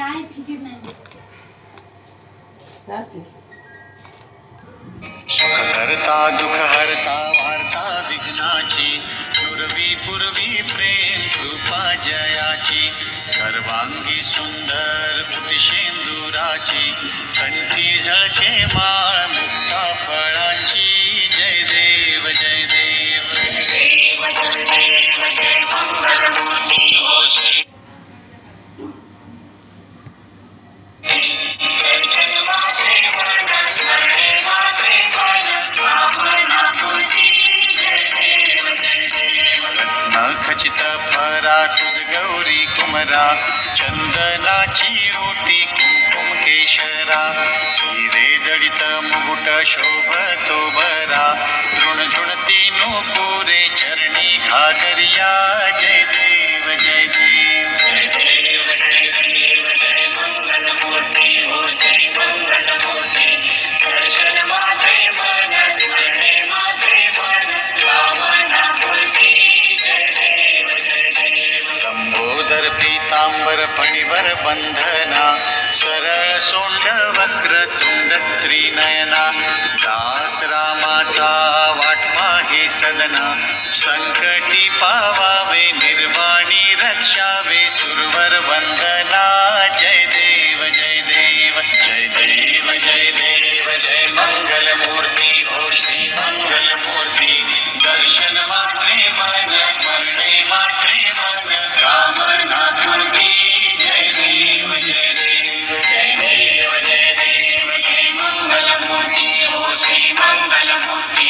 काय फिकी मैंने सुख करता दुख हरता वार्ता विघ्नाची पूर्वी पूर्वी प्रेम कृपा जयाची सर्वांगी सुंदर पुटिशेंदुराची कंठी झळके माळ मुक्ता फळांची जय देव जय देव. जय देव जय देव जय मंगलमूर्ती चित फरा तुझ गौरी कुमरा चंदनाची ओटी कुंकुम केशरा. हिरे जडित मुकुट शोभतो बरा झुणझुणती नुपुरे चरणी घागरिया. लंबोदर पीतांबर फणीवर बंधना सरळ सोंड वक्र तुंड त्रिनयना. दास रामाचा वाटपा हे सदना संकटी पावावे निर्वाणी रक्षावे सुरवर वंदना. மூர்த்தி ஓ ஸ்ரீ மங்கள மூர்த்தி